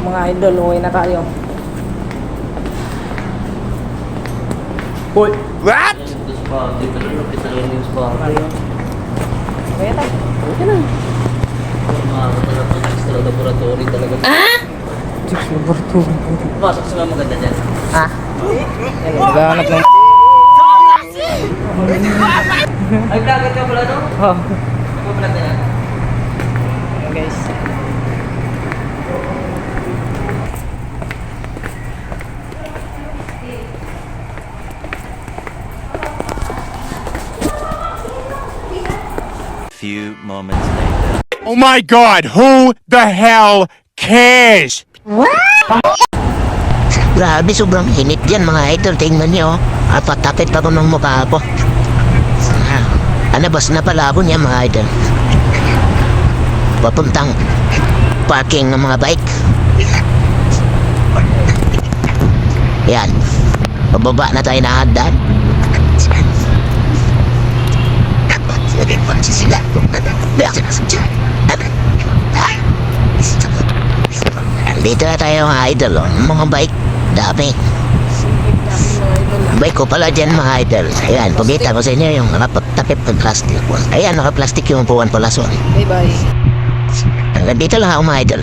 mga idol, uwi na tayo. Hoy! What? Tayo. Kaya tayo. Okay na. Extra laboratory talaga. Diyos, laboratory. Pasok sa mga maganda dyan. Ah? Yan, maghanap ng... Ay, vlogger ka pala no? Oh. Ako pala na Few moments later. Oh my god, who the hell cares? Grabe, sobrang init yan mga idol. Tingnan nyo. At patapit pa ko ng mukha ko. Ah, Anabas na palabo niya mga idol. Papuntang parking ng mga bike. Yan. Pababa na tayo na hagdan. Dito na tayo mga idol. Oh. Mga bike. Dami. Bike ko pala dyan mga idol. Ayan, pagkita ko sa inyo yung nakapagtapit ng plastic. Ayan, nakaplastic yung upuan pala so. Bye-bye. Hanggang dito lang ako mga idol.